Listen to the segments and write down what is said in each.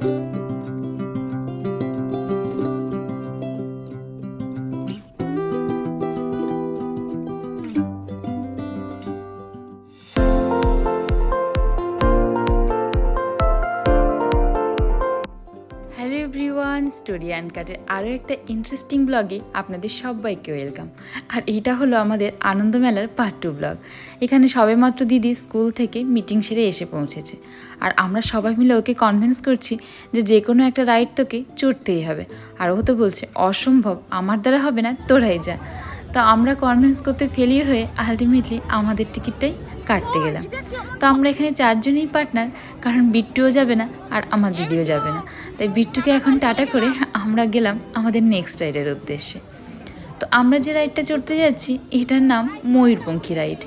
Thank you. Story and কাটের আরও একটা ইন্টারেস্টিং ব্লগে আপনাদের সবাইকে ওয়েলকাম। আর এটা হলো আমাদের আনন্দ মেলার পার্ট টু ব্লগ। এখানে সবেমাত্র দিদি স্কুল থেকে মিটিং সেরে এসে পৌঁছেছে। আর আমরা সবাই মিলে ওকে কনভিন্স করছি যে যে কোনো একটা রাইড তোকে চড়তেই হবে। আর ও তো বলছে, অসম্ভব, আমার দ্বারা হবে না, তোরাই যা। তো আমরা কনভিন্স করতে ফেলিয়ার হয়ে আলটিমেটলি আমাদের টিকিটটাই কাটতে গেলাম। তো আমরা এখানে চারজনই পার্টনার কারণ বিট্টুও যাবে না আর আমার দিদিও যাবে না। তাই বিট্টুকে এখন টাটা করে আমরা গেলাম আমাদের নেক্সট রাইডের উদ্দেশ্যে। তো আমরা যে রাইডটা চড়তে যাচ্ছি, এটার নাম ময়ূরপঙ্খী রাইড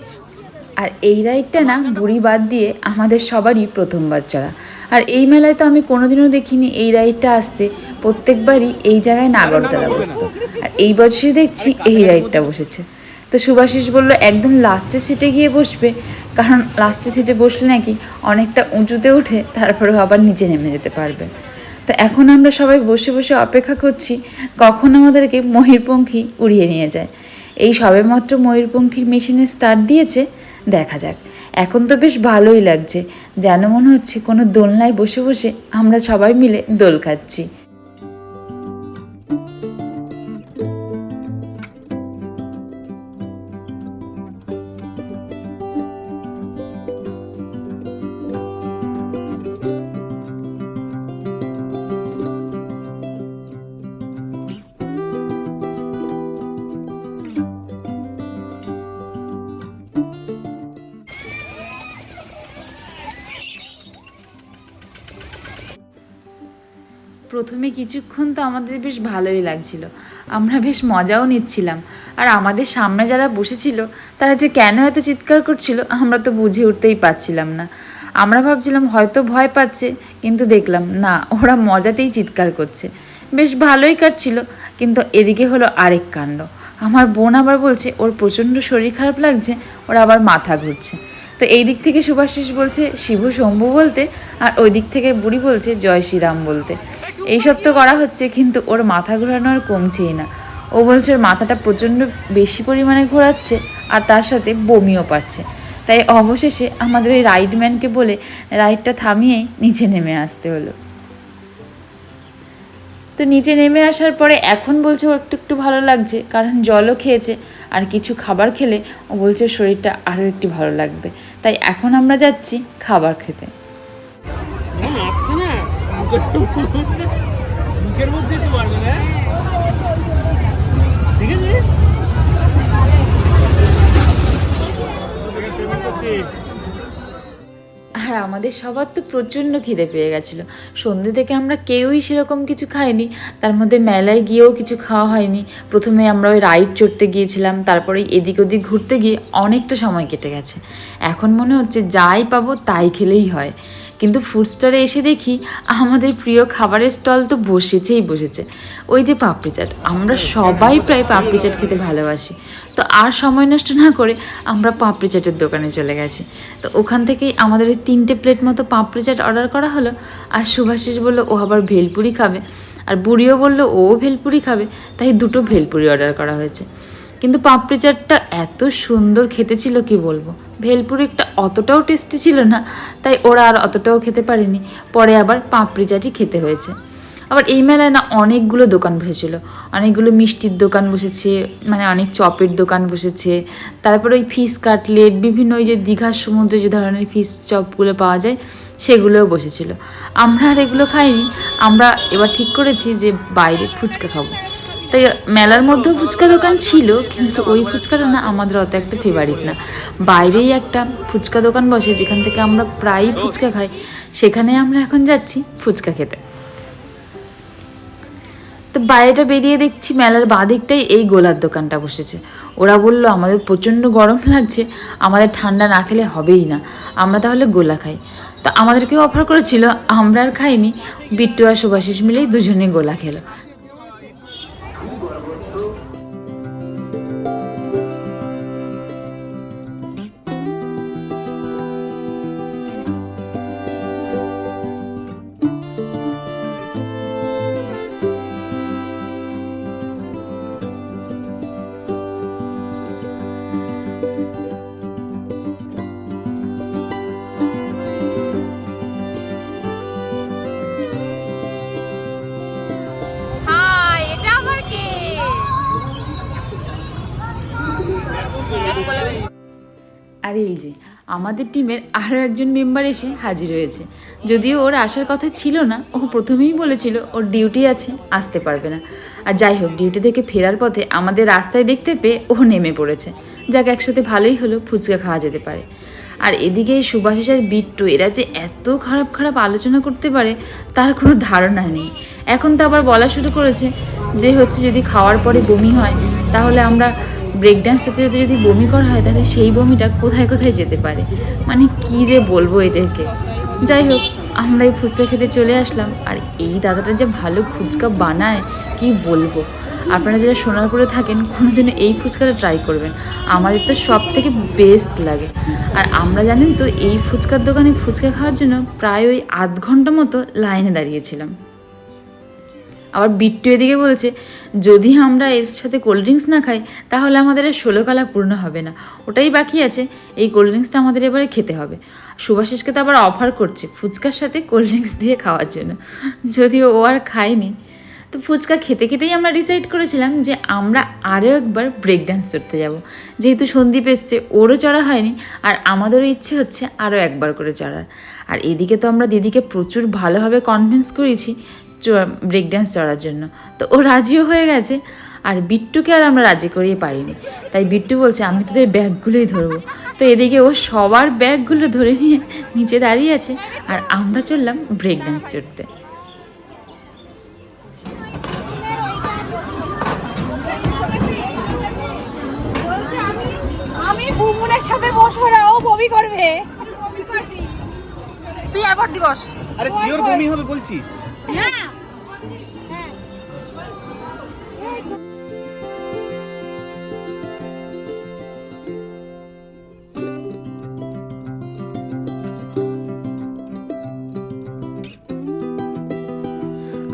আর এই রাইডটা না বুড়ি বাদ দিয়ে আমাদের সবারই প্রথমবার চড়া। আর এই মেলায় তো আমি কোনোদিনও দেখিনি এই রাইডটা আসতে। প্রত্যেকবারই এই জায়গায় নাগরদোলা বসতো। আর এই বছরই দেখছি এই রাইডটা বসেছে। তো সুভাষিস বলল, একদম লাস্টের সিটে গিয়ে বসবে। কারণ লাস্টের সিটে বসলে নাকি অনেকটা উঁচুতে উঠে তারপরেও আবার নিচে নেমে যেতে পারবে। তো এখন আমরা সবাই বসে বসে অপেক্ষা করছি, কখন আমাদেরকে ময়ূরপঙ্খী উড়িয়ে নিয়ে যায়। এই সবেমাত্র ময়ূরপঙ্খীর মেশিনে স্টার্ট দিয়েছে, দেখা যাক। এখন তো বেশ ভালোই লাগছে, যেন মনে হচ্ছে কোনো দোলনায় বসে বসে আমরা সবাই মিলে দোল খাচ্ছি। প্রথমে কিছুক্ষণ তো আমাদের বেশ ভালোই লাগছিল। আমরা বেশ মজাও নিচ্ছিলাম। আর আমাদের সামনে যারা বসেছিল, তারা যে কেন এত চিৎকার করছিল, আমরা তো বুঝে উঠতেই পারছিলাম না। আমরা ভাবছিলাম, হয়তো ভয় পাচ্ছে, কিন্তু দেখলাম, না, ওরা মজাতেই চিৎকার করছে। বেশ ভালোই কাটছিল, কিন্তু এদিকে হলো আরেক কাণ্ড। আমার বোন আবার বলছে, ওর প্রচণ্ড শরীর খারাপ লাগছে, ওর আবার মাথা ঘুরছে। তো এই দিক থেকে সুভাষিস বলছে শিবু শম্ভু বলতে, আর ওই দিক থেকে বুড়ি বলছে জয় শ্রীরাম বলতে। এইসব তো করা হচ্ছে, কিন্তু ওর মাথা ঘোরানো আর কমছেই না। ও বলছে ওর মাথাটা প্রচণ্ড বেশি পরিমাণে ঘোরাচ্ছে, আর তার সাথে বমিও পাচ্ছে। তাই অবশেষে আমাদের ওই রাইডম্যানকে বলে রাইডটা থামিয়েই নিচে নেমে আসতে হলো। তো নিচে নেমে আসার পরে এখন বলছে ও একটু একটু ভালো লাগছে, কারণ জলও খেয়েছে। আর কিছু খাবার খেলে ও বলছে শরীরটা আরও একটু ভালো লাগবে। তাই এখন আমরা যাচ্ছি খাবার খেতে। Thank পেমেন্ট করছি আর আমাদের সবার তো প্রচণ্ড খিদে পেয়ে গেছিল। সন্ধ্যে থেকে আমরা কেউই সেরকম কিছু খাইনি, তার মধ্যে মেলায় গিয়েও কিছু খাওয়া হয়নি। প্রথমে আমরা ওই রাইড চড়তে গিয়েছিলাম, তারপরে এদিক ওদিক ঘুরতে গিয়ে অনেকটা সময় কেটে গেছে। এখন মনে হচ্ছে যাই পাবো তাই খেলেই হয়। কিন্তু ফুড স্টলে এসে দেখি আমাদের প্রিয় খাবারের স্টল তো বসেছেই বসেছে। ওই যে পাপড়ি চাট, আমরা সবাই প্রায় পাপড়ি চাট খেতে ভালোবাসি। তো আর সময় নষ্ট না করে আমরা পাপড়ি চাটের দোকানে চলে গেছি। তো ওখান থেকেই আমাদের ওই তিনটে প্লেট মতো পাপড়ি চাট অর্ডার করা হলো। আর সুভাষিস বলল, ও আবার ভেলপুরি খাবে। আর বুড়িও বলল, ও ভেলপুরি খাবে। তাই দুটো ভেলপুরি অর্ডার করা হয়েছে। কিন্তু পাপড়ি চাটটা এত সুন্দর খেতে ছিল, কি বলব? ভেলপুরিটা অতটাও টেস্টি ছিল না, তাই ওরা আর অতটাও খেতে পারেনি। পরে আবার পাপড়ি চাটই খেতে হয়েছে। আবার এই মেলায় না অনেকগুলো দোকান বসেছিল। অনেকগুলো মিষ্টির দোকান বসেছে মানে অনেক চপের দোকান বসেছে। তারপরে ওই ফিশ কাটলেট, বিভিন্ন ওই যে দীঘার সমুদ্রে যে ধরনের ফিশ চপগুলো পাওয়া যায়, সেগুলোও বসেছিল। আমরা আর এগুলো খাইনি, আমরা এবার ঠিক করেছি যে বাইরে ফুচকা খাব। তাই মেলার মধ্যেও ফুচকা দোকান ছিল, কিন্তু ওই ফুচকাটা না আমাদের অত একটা ফেভারিট না। বাইরেই একটা ফুচকা দোকান বসে, যেখান থেকে আমরা প্রায়ই ফুচকা খাই, সেখানে আমরা এখন যাচ্ছি ফুচকা খেতে। তো বাইরেটা বেরিয়ে দেখছি মেলার বাঁদিকটাই এই গোলার দোকানটা বসেছে। ওরা বলল, আমাদের প্রচণ্ড গরম লাগছে, আমাদের ঠান্ডা না খেলে হবেই না, আমরা তাহলে গোলা খাই। তো আমাদেরকেও অফার করেছিল, আমরা আর খাইনি। বিট্টু আর সুভাষিস মিলেই দুজনে গোলা খেলো। আর এই যে, আমাদের টিমের আরও একজন মেম্বার এসে হাজির হয়েছে। যদিও ওর আসার কথা ছিল না, ও প্রথমেই বলেছিল ওর ডিউটি আছে, আসতে পারবে না। আর যাই হোক ডিউটি থেকে ফেরার পথে আমাদের রাস্তায় দেখতে পেয়ে ও নেমে পড়েছে। যাক, একসাথে ভালোই হলো, ফুচকা খাওয়া যেতে পারে। আর এদিকে সুভাষিস আর বিট্টু, এরা যে এত খারাপ খারাপ আলোচনা করতে পারে, তার কোনো ধারণা নেই। এখন তো আবার বলা শুরু করেছে যে হচ্ছে যদি খাওয়ার পরে বমি হয়, তাহলে আমরা ব্রেক ডান্স হতে হতে যদি বমি করা হয়, তাহলে সেই বমিটা কোথায় কোথায় যেতে পারে? মানে কি যে বলব এদেরকে? যাই হোক, আমরা এই ফুচকা খেতে চলে আসলাম। আর এই দাদাটা যে ভালো ফুচকা বানায়, কি বলব? আপনারা যারা সোনারপুরে থাকেন, কোনোদিনও এই ফুচকাটা ট্রাই করবেন। আমাদের তো সব থেকে বেস্ট লাগে। আর আমরা জানেন তো, এই ফুচকার দোকানে ফুচকা খাওয়ার জন্য প্রায় ওই আধ ঘণ্টা মতো লাইনে দাঁড়িয়েছিলাম। আবার বিট্টু এদিকে বলছে, যদি আমরা এর সাথে কোল্ড ড্রিঙ্কস না খাই, তাহলে আমাদের আর ষোলো কালা পূর্ণ হবে না। ওটাই বাকি আছে, এই কোল্ড ড্রিঙ্কসটা আমাদের এবারে খেতে হবে। সুভাষিসকে তো আবার অফার করছে ফুচকার সাথে কোল্ড ড্রিঙ্কস দিয়ে খাওয়ার জন্য। যদিও ও আর খায়নি। তো ফুচকা খেতে খেতেই আমরা ডিসাইড করেছিলাম যে আমরা আরও একবার ব্রেক ডান্স করতে যাব। যেহেতু সন্দীপ এসছে, ওরও চড়া হয়নি, আর আমাদেরও ইচ্ছে হচ্ছে আরও একবার করে চড়ার। আর এদিকে তো আমরা দিদিকে প্রচুর ভালোভাবে কনভিন্স করেছি ব্রেক ডান্স চড়ার জন্য। তো ও রাজিও হয়ে গেছে আর বিট্টুকে আর আমরা রাজি করিয়ে পারিনি। তাই বিট্টু বলছে আমি তোদের ব্যাগগুলোই ধরবো। তো এদিকে ও সবার ব্যাগগুলো ধরে নিয়ে নিচে দাঁড়িয়ে আছে আর আমরা চললাম ব্রেক ডান্স চড়তে। সাথে বসবো না ও বমি করবে। তুই আবার দিবস। আরে শিওর বমি হবে বলছিস। না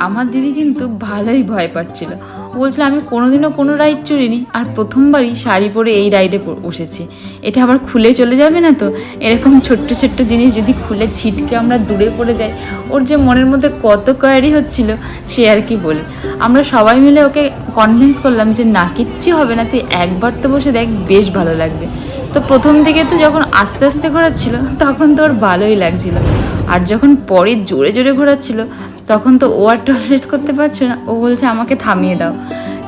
আমার দিদি কিন্তু ভালোই ভয় পাচ্ছিল। বলছিল, আমি কোনোদিনও কোনো রাইড চড়িনি, আর প্রথমবারই শাড়ি পরে এই রাইডে বসেছি। এটা আবার খুলে চলে যাবে না তো? এরকম ছোট্ট ছোট্ট জিনিস যদি খুলে ছিটকে আমরা দূরে পড়ে যাই, ওর যে মনের মধ্যে কত কোয়ারি হচ্ছিল, সে আর কি বলে। আমরা সবাই মিলে ওকে কনভিন্স করলাম যে, না, কিচ্ছু হবে না, তুই একবার তো বসে দেখ, বেশ ভালো লাগবে। তো প্রথম থেকে তো যখন আস্তে আস্তে ঘোরাচ্ছিল, তখন তো ওর ভালোই লাগছিল। আর যখন পরে জোরে জোরে ঘোরাচ্ছিল তখন তো ও আর টয়লেট করতে পারছে না। ও বলছে আমাকে থামিয়ে দাও।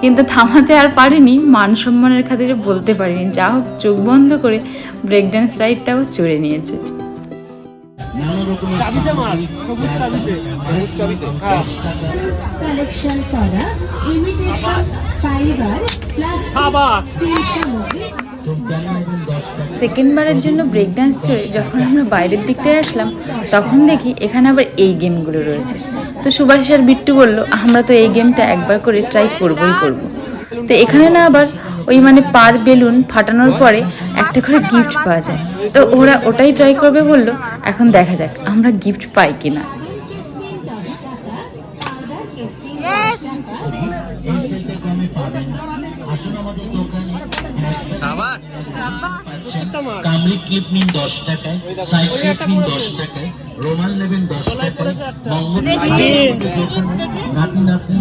কিন্তু থামাতে আর পারিনি মান সম্মানের খাতিরে বলতে পারিনি। যা হোক চোখ বন্ধ করে ব্রেক ডান্স রাইডটাও চড়ে নিয়েছে। সবুজ চাবিতে হ্যাঁ কালেকশন করা ইমিটেশন ফাইবার সামগ্রী সেকেন্ডবারের জন্য ব্রেক ডান্স চড়ে যখন আমরা বাইরের দিকটায় আসলাম তখন দেখি এখানে আবার এই গেমগুলো রয়েছে। তো সুভাষ আর বিট্টু বলল আমরা তো এই গেমটা একবার করে ট্রাই করবই করব। তো এখানে না আবার ওই মানে পার বেলুন ফাটানোর পরে একটা করে গিফট পাওয়া যায়। তো ওরা ওটাই ট্রাই করবে বলল এখন দেখা যাক আমরা গিফট পাই কিনা? কামলি ক্লিপ নিন দশ টাকায় সাইড ক্লিপ নিন দশ টাকায় রোমাল নেবেন দশ টাকায় মঙ্গল নাতি নাতনি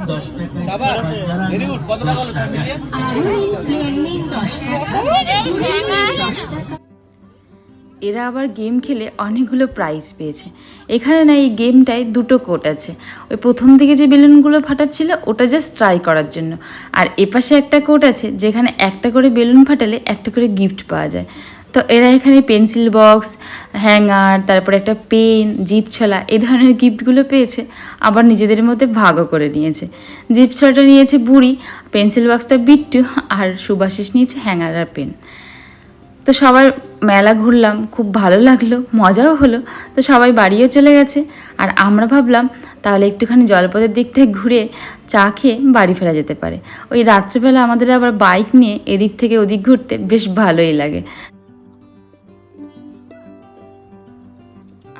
দশ টাকা। দশ টাকা। এরা আবার গেম খেলে অনেকগুলো প্রাইজ পেয়েছে। এখানে না এই গেমটায় দুটো কোট আছে। ওই প্রথম দিকে যে বেলুনগুলো ফাটাচ্ছিল, ওটা জাস্ট ট্রাই করার জন্য। আর এপাশে একটা কোট আছে, যেখানে একটা করে বেলুন ফাটালে একটা করে গিফট পাওয়া যায়। তো এরা এখানে পেন্সিল বক্স হ্যাঙ্গার তারপরে একটা পেন জিপ ছলা এই ধরনের গিফটগুলো পেয়েছে, আবার নিজেদের মধ্যে ভাগও করে নিয়েছে। জিপ ছলাটা নিয়েছে বুড়ি পেন্সিল বক্সটা বিট্টু, আর সুভাষিস নিয়েছে হ্যাঙ্গার আর পেন তো সবার মেলা ঘুরলাম, খুব ভালো লাগল, মজাও হলো। তো সবাই বাড়িও চলে গেছে। আর আমরা ভাবলাম, তাহলে একটুখানি জলপথের দিকটায় ঘুরে চা খেয়ে বাড়ি ফেরা যেতে পারে। ওই রাত্রেবেলা আমাদের আবার বাইক নিয়ে এদিক থেকে ওদিক ঘুরতে বেশ ভালোই লাগে।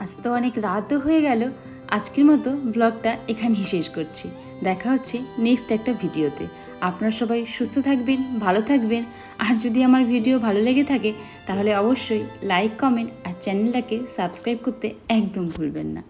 আজ তো অনেক রাতও হয়ে গেল। আজকের মতো ব্লগটা এখানেই শেষ করছি। দেখা হচ্ছে নেক্সট একটা ভিডিওতে। আপনারা সবাই সুস্থ থাকবেন, ভালো থাকবেন। আর যদি আমার ভিডিও ভালো লেগে থাকে, তাহলে অবশ্যই লাইক কমেন্ট আর চ্যানেলটাকে সাবস্ক্রাইব করতে একদম ভুলবেন না।